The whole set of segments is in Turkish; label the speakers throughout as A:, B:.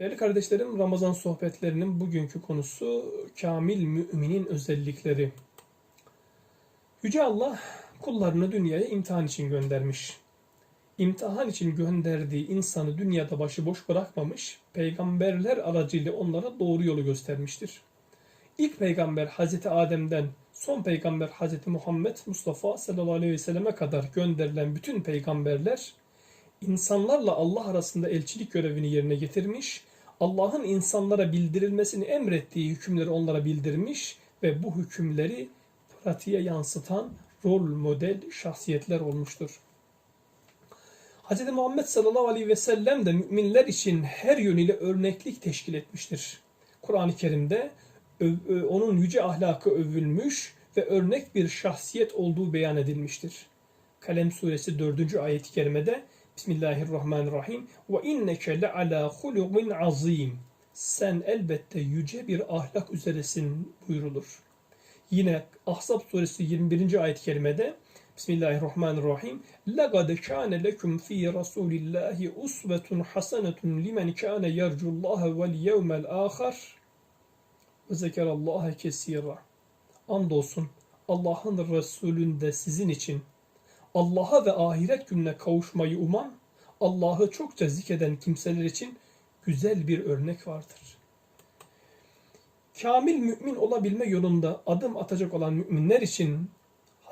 A: Değerli kardeşlerim, Ramazan sohbetlerinin bugünkü konusu kamil müminin özellikleri. Yüce Allah kullarını dünyaya imtihan için göndermiş. İmtihan için gönderdiği insanı dünyada başıboş bırakmamış, peygamberler aracıyla onlara doğru yolu göstermiştir. İlk peygamber Hazreti Adem'den son peygamber Hazreti Muhammed Mustafa sallallahu aleyhi ve selleme kadar gönderilen bütün peygamberler insanlarla Allah arasında elçilik görevini yerine getirmiş, Allah'ın insanlara bildirilmesini emrettiği hükümleri onlara bildirmiş ve bu hükümleri pratiğe yansıtan rol model şahsiyetler olmuştur. Hz. Muhammed sallallahu aleyhi ve sellem de müminler için her yönüyle örneklik teşkil etmiştir. Kur'an-ı Kerim'de onun yüce ahlakı övülmüş ve örnek bir şahsiyet olduğu beyan edilmiştir. Kalem suresi 4. ayet-i kerimede Bismillahirrahmanirrahim. Ve inneke le ala hulugin azim. Sen elbette yüce bir ahlak üzeresin buyrulur. Yine Ahzab suresi 21. ayet-i kerimede Bismillahirrahmanirrahim. Laqad kana lekum fi rasulillahi usvetun hasenetun limen kana yercullaha vel yevmel ahar ve zekerallaha kesira. Andolsun Allah'ın Resulünde sizin için Allah'a ve ahiret gününe kavuşmayı uman, Allah'ı çokça zikreden kimseler için güzel bir örnek vardır. Kamil mümin olabilme yolunda adım atacak olan müminler için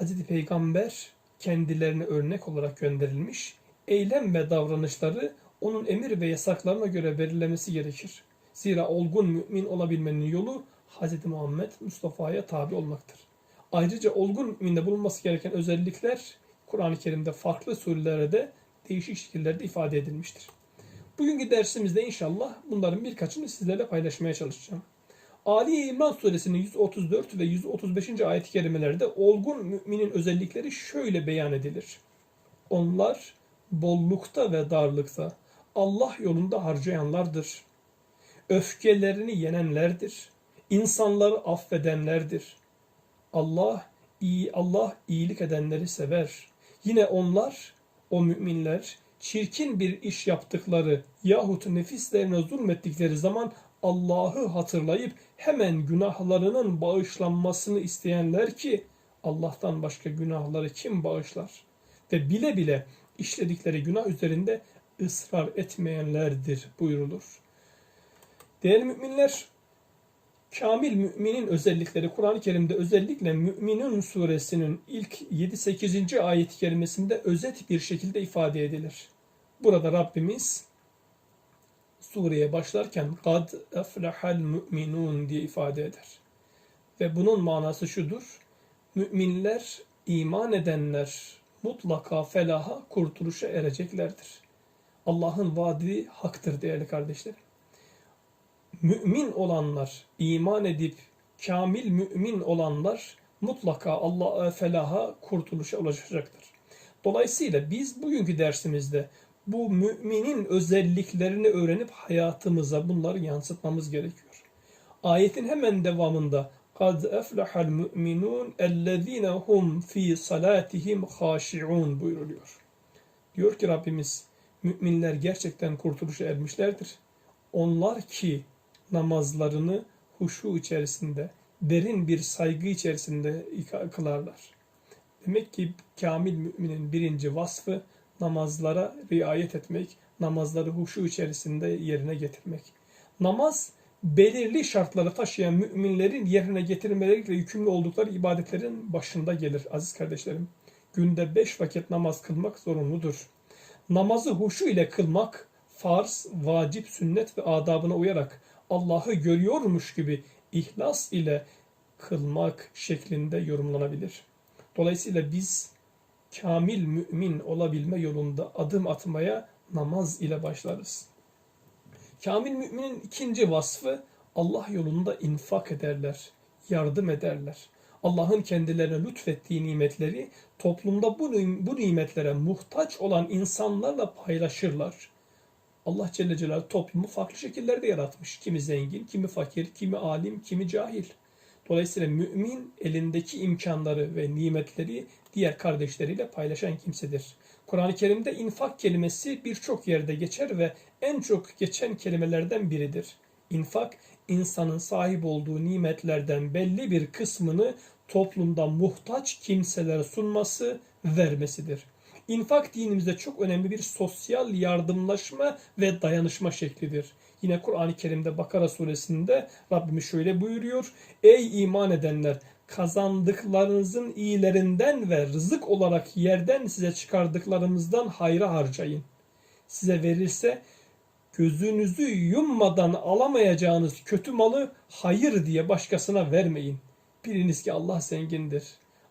A: Hz. Peygamber kendilerine örnek olarak gönderilmiş, eylem ve davranışları onun emir ve yasaklarına göre belirlemesi gerekir. Zira olgun mümin olabilmenin yolu Hz. Muhammed Mustafa'ya tabi olmaktır. Ayrıca olgun müminde bulunması gereken özellikler Kur'an-ı Kerim'de farklı surelerde değişik şekillerde ifade edilmiştir. Bugünkü dersimizde inşallah bunların birkaçını sizlerle paylaşmaya çalışacağım. Ali İmran suresinin 134 ve 135. ayet-i kerimelerde olgun müminin özellikleri şöyle beyan edilir. Onlar bollukta ve darlıkta Allah yolunda harcayanlardır. Öfkelerini yenenlerdir. İnsanları affedenlerdir. Allah iyi Allah iyilik edenleri sever. Yine onlar o müminler çirkin bir iş yaptıkları yahut nefislerine zulmettikleri zaman Allah'ı hatırlayıp hemen günahlarının bağışlanmasını isteyenler ki Allah'tan başka günahları kim bağışlar? Ve bile bile işledikleri günah üzerinde ısrar etmeyenlerdir buyurulur. Değerli müminler, Kamil müminin özellikleri Kur'an-ı Kerim'de özellikle Müminun suresinin ilk 7-8. ayet-i kerimesinde özet bir şekilde ifade edilir. Burada Rabbimiz sureye başlarken kad eflehal müminun diye ifade eder. Ve bunun manası şudur. Müminler, iman edenler mutlaka felaha, kurtuluşa ereceklerdir. Allah'ın vaadi haktır değerli kardeşlerim mümin olanlar, iman edip kamil mümin olanlar mutlaka Allah'a felaha, kurtuluşa ulaşacaktır. Dolayısıyla biz bugünkü dersimizde bu müminin özelliklerini öğrenip hayatımıza bunları yansıtmamız gerekiyor. Ayetin hemen devamında قَدْ اَفْلَحَ الْمُؤْمِنُونَ اَلَّذ۪ينَ هُمْ ف۪ي صَلَاتِهِمْ خَاشِعُونَ buyuruluyor. Diyor ki Rabbimiz, müminler gerçekten kurtuluşa ermişlerdir. Onlar ki namazlarını huşu içerisinde, derin bir saygı içerisinde kılarlar. Demek ki kamil müminin birinci vasfı namazlara riayet etmek, namazları huşu içerisinde yerine getirmek. Namaz belirli şartları taşıyan müminlerin yerine getirmeleriyle yükümlü oldukları ibadetlerin başında gelir aziz kardeşlerim. Günde beş vakit namaz kılmak zorunludur. Namazı huşu ile kılmak farz, vacip, sünnet ve adabına uyarak Allah'ı görüyormuş gibi ihlas ile kılmak şeklinde yorumlanabilir. Dolayısıyla biz kamil mümin olabilme yolunda adım atmaya namaz ile başlarız. Kamil müminin ikinci vasfı Allah yolunda infak ederler, yardım ederler. Allah'ın kendilerine lütfettiği nimetleri toplumda bu, bu nimetlere muhtaç olan insanlarla paylaşırlar. Allah Celle Celaluhu toplumu farklı şekillerde yaratmış. Kimi zengin, kimi fakir, kimi alim, kimi cahil. Dolayısıyla mümin elindeki imkanları ve nimetleri diğer kardeşleriyle paylaşan kimsedir. Kur'an-ı Kerim'de infak kelimesi birçok yerde geçer ve en çok geçen kelimelerden biridir. İnfak, insanın sahip olduğu nimetlerden belli bir kısmını toplumda muhtaç kimselere sunması, vermesidir. İnfak dinimizde çok önemli bir sosyal yardımlaşma ve dayanışma şeklidir. Yine Kur'an-ı Kerim'de Bakara suresinde Rabbimiz şöyle buyuruyor. Ey iman edenler! Kazandıklarınızın iyilerinden ve rızık olarak yerden size çıkardıklarımızdan hayra harcayın. Size verilse gözünüzü yummadan alamayacağınız kötü malı hayır diye başkasına vermeyin. Biliniz ki Allah zengindir.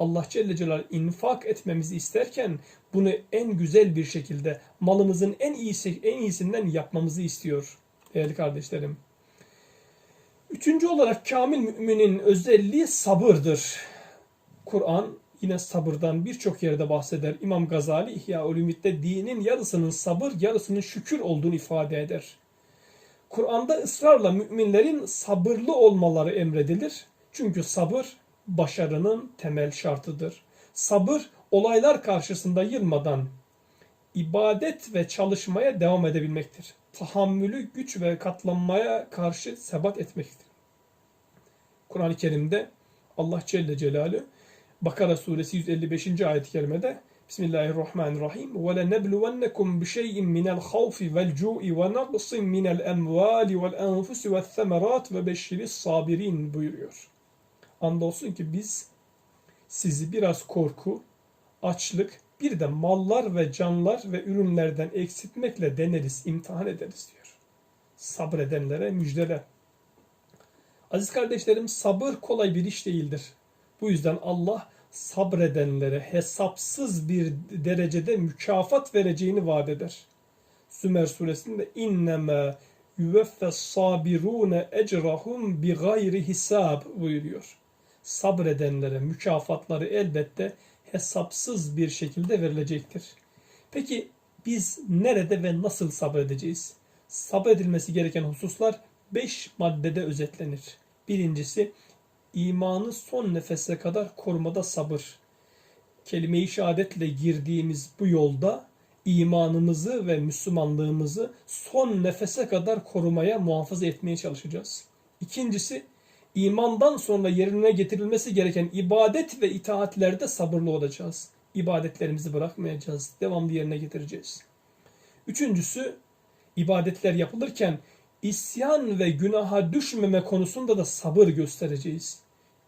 A: Allah Celle Celal infak etmemizi isterken bunu en güzel bir şekilde malımızın en iyisi en iyisinden yapmamızı istiyor değerli kardeşlerim. Üçüncü olarak kamil müminin özelliği sabırdır. Kur'an yine sabırdan birçok yerde bahseder. İmam Gazali İhya Ulumü'de dinin yarısının sabır, yarısının şükür olduğunu ifade eder. Kur'an'da ısrarla müminlerin sabırlı olmaları emredilir. Çünkü sabır başarının temel şartıdır. Sabır olaylar karşısında yılmadan ibadet ve çalışmaya devam edebilmektir. Tahammülü güç ve katlanmaya karşı sebat etmektir. Kur'an-ı Kerim'de Allah Celle Celalü Bakara suresi 155. ayet-i kerimede Bismillahirrahmanirrahim. Ve lenebluvennekum bi şey'in minel havfi vel cu'i ve naqsin minel emvali vel enfusi ve themerat ve beşşiris sabirin buyuruyor. Andolsun ki biz sizi biraz korku, açlık, bir de mallar ve canlar ve ürünlerden eksiltmekle deneriz, imtihan ederiz diyor. Sabredenlere müjdele. Aziz kardeşlerim sabır kolay bir iş değildir. Bu yüzden Allah sabredenlere hesapsız bir derecede mükafat vereceğini vaat eder. Sümer suresinde inneme yüveffes sabirune ecrahum bi gayri hisab buyuruyor. Sabredenlere mükafatları elbette hesapsız bir şekilde verilecektir. Peki biz nerede ve nasıl sabredeceğiz? Sabredilmesi gereken hususlar 5 maddede özetlenir. Birincisi imanı son nefese kadar korumada sabır. Kelime-i şehadetle girdiğimiz bu yolda imanımızı ve Müslümanlığımızı son nefese kadar korumaya, muhafaza etmeye çalışacağız. İkincisi, imandan sonra yerine getirilmesi gereken ibadet ve itaatlerde sabırlı olacağız. İbadetlerimizi bırakmayacağız, devamlı yerine getireceğiz. Üçüncüsü, ibadetler yapılırken isyan ve günaha düşmeme konusunda da sabır göstereceğiz.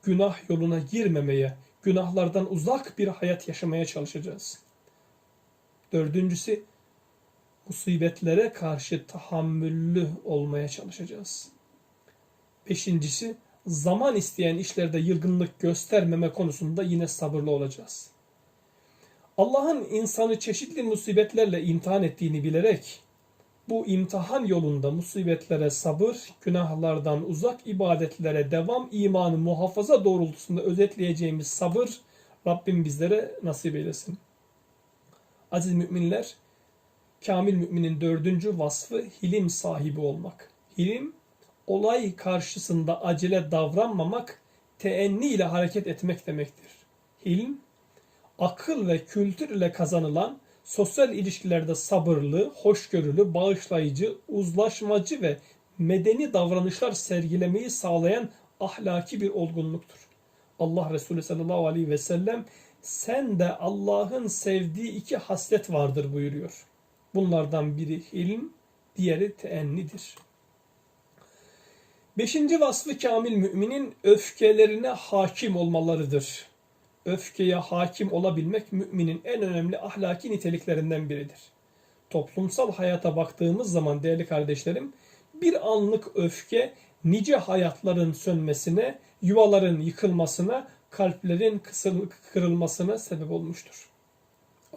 A: Günah yoluna girmemeye, günahlardan uzak bir hayat yaşamaya çalışacağız. Dördüncüsü, musibetlere karşı tahammüllü olmaya çalışacağız. Beşincisi, zaman isteyen işlerde yılgınlık göstermeme konusunda yine sabırlı olacağız. Allah'ın insanı çeşitli musibetlerle imtihan ettiğini bilerek bu imtihan yolunda musibetlere sabır, günahlardan uzak ibadetlere devam, imanı muhafaza doğrultusunda özetleyeceğimiz sabır Rabbim bizlere nasip eylesin. Aziz müminler, kamil müminin dördüncü vasfı hilim sahibi olmak. Hilim, olay karşısında acele davranmamak, teenni ile hareket etmek demektir. Hilm, akıl ve kültür ile kazanılan sosyal ilişkilerde sabırlı, hoşgörülü, bağışlayıcı, uzlaşmacı ve medeni davranışlar sergilemeyi sağlayan ahlaki bir olgunluktur. Allah Resulü sallallahu aleyhi ve sellem sen de Allah'ın sevdiği iki haslet vardır buyuruyor. Bunlardan biri ilim, diğeri teennidir. Beşinci vasfı kamil müminin öfkelerine hakim olmalarıdır. Öfkeye hakim olabilmek müminin en önemli ahlaki niteliklerinden biridir. Toplumsal hayata baktığımız zaman değerli kardeşlerim, bir anlık öfke nice hayatların sönmesine, yuvaların yıkılmasına, kalplerin kırılmasına sebep olmuştur.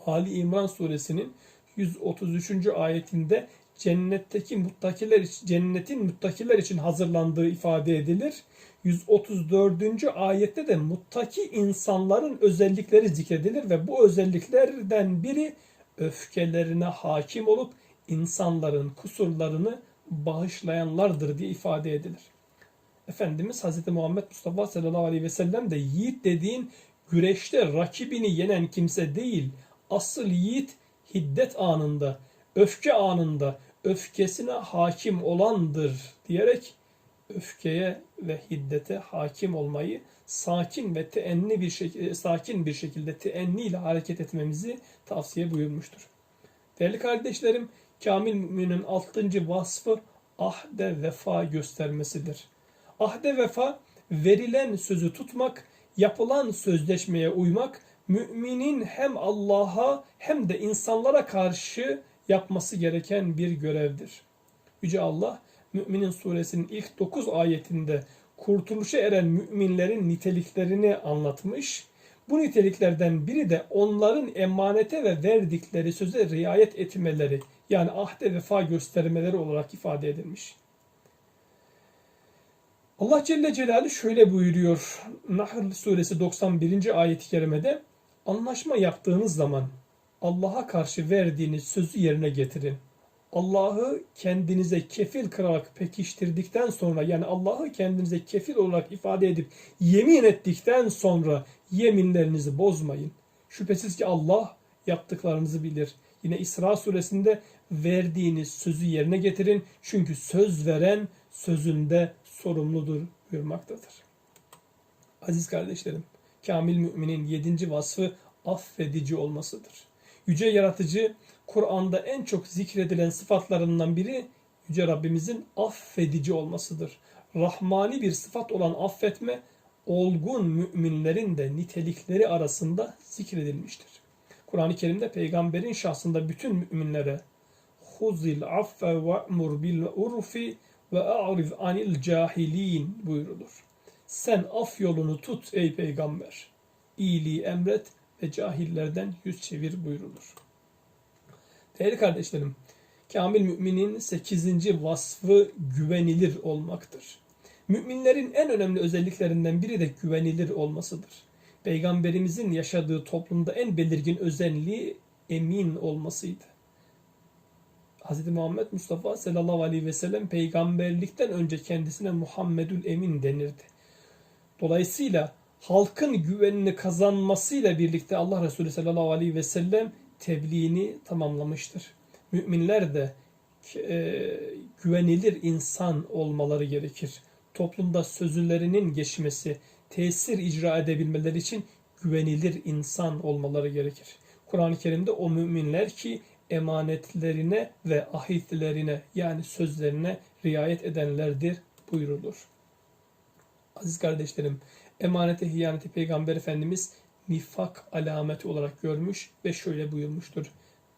A: Ali İmran suresinin 133. ayetinde cennetteki muttakiler için, cennetin muttakiler için hazırlandığı ifade edilir. 134. ayette de muttaki insanların özellikleri zikredilir ve bu özelliklerden biri öfkelerine hakim olup insanların kusurlarını bağışlayanlardır diye ifade edilir. Efendimiz Hz. Muhammed Mustafa sallallahu aleyhi ve sellem de yiğit dediğin güreşte rakibini yenen kimse değil, asıl yiğit hiddet anında, öfke anında öfkesine hakim olandır diyerek öfkeye ve hiddete hakim olmayı sakin ve teenni bir şekilde sakin bir şekilde teenni ile hareket etmemizi tavsiye buyurmuştur. Değerli kardeşlerim, kamil müminin altıncı vasfı ahde vefa göstermesidir. Ahde vefa verilen sözü tutmak, yapılan sözleşmeye uymak, müminin hem Allah'a hem de insanlara karşı yapması gereken bir görevdir. Yüce Allah Müminin suresinin ilk 9 ayetinde kurtuluşa eren müminlerin niteliklerini anlatmış. Bu niteliklerden biri de onların emanete ve verdikleri söze riayet etmeleri yani ahde vefa göstermeleri olarak ifade edilmiş. Allah Celle Celaluhu şöyle buyuruyor Nahl suresi 91. ayet-i kerimede anlaşma yaptığınız zaman Allah'a karşı verdiğiniz sözü yerine getirin. Allah'ı kendinize kefil kılarak pekiştirdikten sonra yani Allah'ı kendinize kefil olarak ifade edip yemin ettikten sonra yeminlerinizi bozmayın. Şüphesiz ki Allah yaptıklarınızı bilir. Yine İsra suresinde verdiğiniz sözü yerine getirin. Çünkü söz veren sözünde sorumludur buyurmaktadır. Aziz kardeşlerim, kamil müminin yedinci vasfı affedici olmasıdır. Yüce yaratıcı Kur'an'da en çok zikredilen sıfatlarından biri Yüce Rabbimizin affedici olmasıdır. Rahmani bir sıfat olan affetme olgun müminlerin de nitelikleri arasında zikredilmiştir. Kur'an-ı Kerim'de peygamberin şahsında bütün müminlere huzil affe ve'mur bil urfi ve a'riz anil cahilin buyurulur. Sen af yolunu tut ey peygamber. İyiliği emret ve cahillerden yüz çevir buyurulur. Değerli kardeşlerim, kamil müminin 8. vasfı güvenilir olmaktır. Müminlerin en önemli özelliklerinden biri de güvenilir olmasıdır. Peygamberimizin yaşadığı toplumda en belirgin özelliği emin olmasıydı. Hz. Muhammed Mustafa sallallahu aleyhi ve sellem peygamberlikten önce kendisine Muhammedül Emin denirdi. Dolayısıyla halkın güvenini kazanmasıyla birlikte Allah Resulü sallallahu aleyhi ve sellem tebliğini tamamlamıştır. Müminler de e, güvenilir insan olmaları gerekir. Toplumda sözlerinin geçmesi, tesir icra edebilmeleri için güvenilir insan olmaları gerekir. Kur'an-ı Kerim'de o müminler ki emanetlerine ve ahitlerine yani sözlerine riayet edenlerdir buyurulur. Aziz kardeşlerim, emanete hiyaneti Peygamber Efendimiz nifak alameti olarak görmüş ve şöyle buyurmuştur.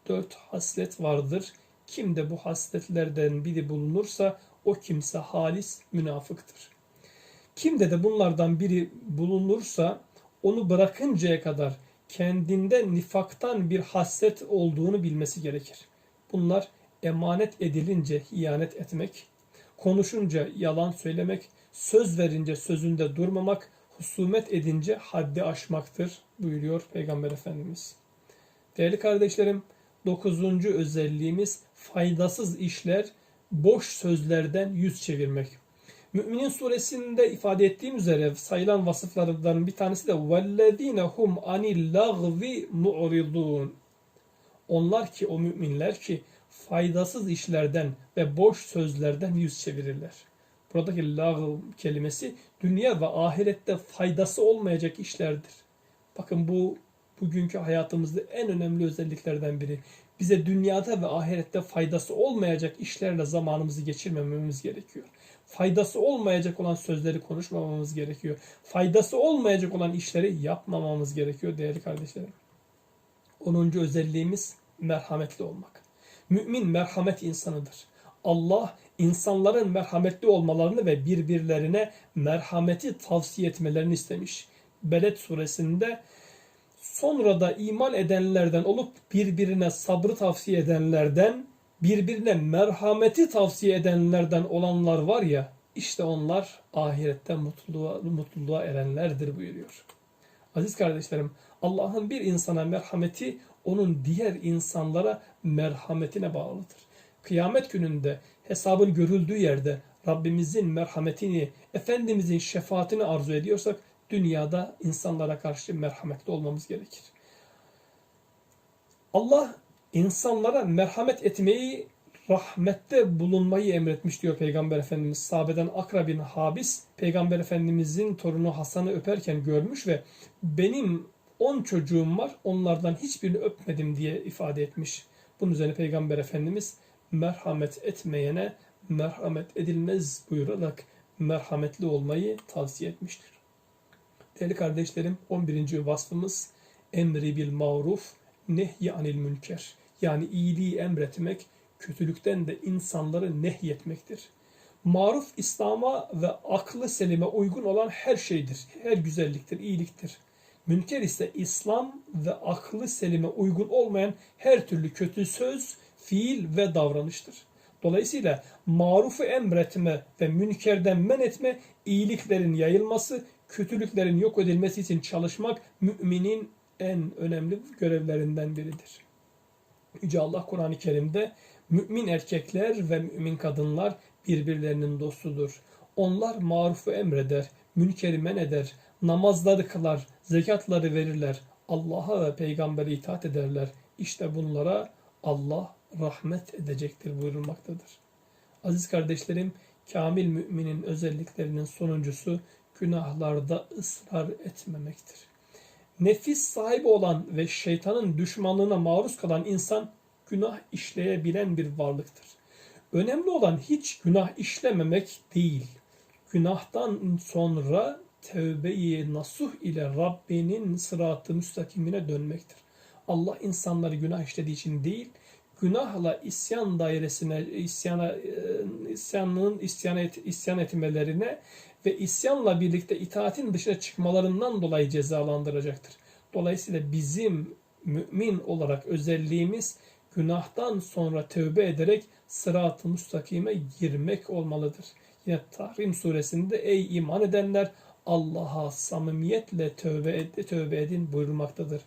A: Dört haslet vardır. Kimde bu hasletlerden biri bulunursa o kimse halis münafıktır. Kimde de bunlardan biri bulunursa onu bırakıncaya kadar kendinde nifaktan bir haslet olduğunu bilmesi gerekir. Bunlar emanet edilince hiyanet etmek, konuşunca yalan söylemek, söz verince sözünde durmamak, husumet edince haddi aşmaktır buyuruyor Peygamber Efendimiz. Değerli kardeşlerim, dokuzuncu özelliğimiz faydasız işler, boş sözlerden yüz çevirmek. Müminin suresinde ifade ettiğim üzere sayılan vasıflardan bir tanesi de وَالَّذ۪ينَ هُمْ عَنِ اللَّغْوِ مُعْرِضُونَ Onlar ki o müminler ki faydasız işlerden ve boş sözlerden yüz çevirirler. Buradaki lağv kelimesi dünya ve ahirette faydası olmayacak işlerdir. Bakın bu bugünkü hayatımızda en önemli özelliklerden biri. Bize dünyada ve ahirette faydası olmayacak işlerle zamanımızı geçirmememiz gerekiyor. Faydası olmayacak olan sözleri konuşmamamız gerekiyor. Faydası olmayacak olan işleri yapmamamız gerekiyor değerli kardeşlerim. 10. özelliğimiz merhametli olmak. Mümin merhamet insanıdır. Allah insanların merhametli olmalarını ve birbirlerine merhameti tavsiye etmelerini istemiş. Beled suresinde sonra da iman edenlerden olup birbirine sabrı tavsiye edenlerden, birbirine merhameti tavsiye edenlerden olanlar var ya, işte onlar ahirette mutluluğa, mutluluğa erenlerdir buyuruyor. Aziz kardeşlerim, Allah'ın bir insana merhameti onun diğer insanlara merhametine bağlıdır. Kıyamet gününde hesabın görüldüğü yerde Rabbimizin merhametini, Efendimizin şefaatini arzu ediyorsak dünyada insanlara karşı merhametli olmamız gerekir. Allah insanlara merhamet etmeyi, rahmette bulunmayı emretmiş diyor Peygamber Efendimiz. Sahabeden Akra bin Habis, Peygamber Efendimizin torunu Hasan'ı öperken görmüş ve benim 10 çocuğum var, onlardan hiçbirini öpmedim diye ifade etmiş. Bunun üzerine Peygamber Efendimiz merhamet etmeyene merhamet edilmez buyurarak merhametli olmayı tavsiye etmiştir. Değerli kardeşlerim 11. vasfımız emri bil maruf nehyi anil münker. Yani iyiliği emretmek, kötülükten de insanları nehyetmektir. Maruf İslam'a ve aklı selime uygun olan her şeydir. Her güzelliktir, iyiliktir. Münker ise İslam ve aklı selime uygun olmayan her türlü kötü söz, fiil ve davranıştır. Dolayısıyla marufu emretme ve münkerden men etme, iyiliklerin yayılması, kötülüklerin yok edilmesi için çalışmak müminin en önemli görevlerinden biridir. Yüce Allah Kur'an-ı Kerim'de mümin erkekler ve mümin kadınlar birbirlerinin dostudur. Onlar marufu emreder, münkeri men eder, namazları kılar, zekatları verirler, Allah'a ve peygambere itaat ederler. İşte bunlara Allah rahmet edecektir buyurulmaktadır. Aziz kardeşlerim, kamil müminin özelliklerinin sonuncusu günahlarda ısrar etmemektir. Nefis sahibi olan ve şeytanın düşmanlığına maruz kalan insan günah işleyebilen bir varlıktır. Önemli olan hiç günah işlememek değil. Günahtan sonra tevbe-i nasuh ile Rabbinin sıratı müstakimine dönmektir. Allah insanları günah işlediği için değil, günahla isyan dairesine, isyana, isyanın isyan, et, isyan etmelerine ve isyanla birlikte itaatin dışına çıkmalarından dolayı cezalandıracaktır. Dolayısıyla bizim mümin olarak özelliğimiz günahtan sonra tövbe ederek sırat-ı müstakime girmek olmalıdır. Yine Tahrim suresinde ey iman edenler Allah'a samimiyetle tövbe, ed tövbe edin buyurmaktadır.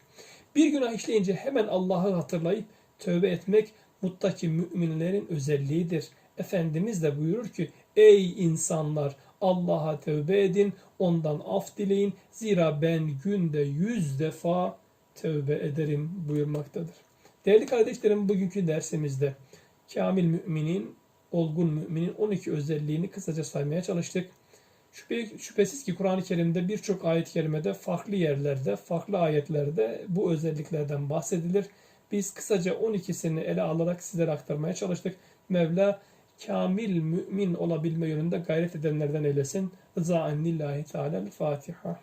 A: Bir günah işleyince hemen Allah'ı hatırlayıp tövbe etmek muttaki müminlerin özelliğidir. Efendimiz de buyurur ki ey insanlar Allah'a tövbe edin, ondan af dileyin. Zira ben günde yüz defa tövbe ederim buyurmaktadır. Değerli kardeşlerim bugünkü dersimizde kamil müminin, olgun müminin 12 özelliğini kısaca saymaya çalıştık. Şüphe, şüphesiz ki Kur'an-ı Kerim'de birçok ayet-i kerimede farklı yerlerde, farklı ayetlerde bu özelliklerden bahsedilir. Biz kısaca 12'sini ele alarak sizlere aktarmaya çalıştık. Mevla kamil mümin olabilme yönünde gayret edenlerden eylesin. Rıza annillahi teala Fatiha.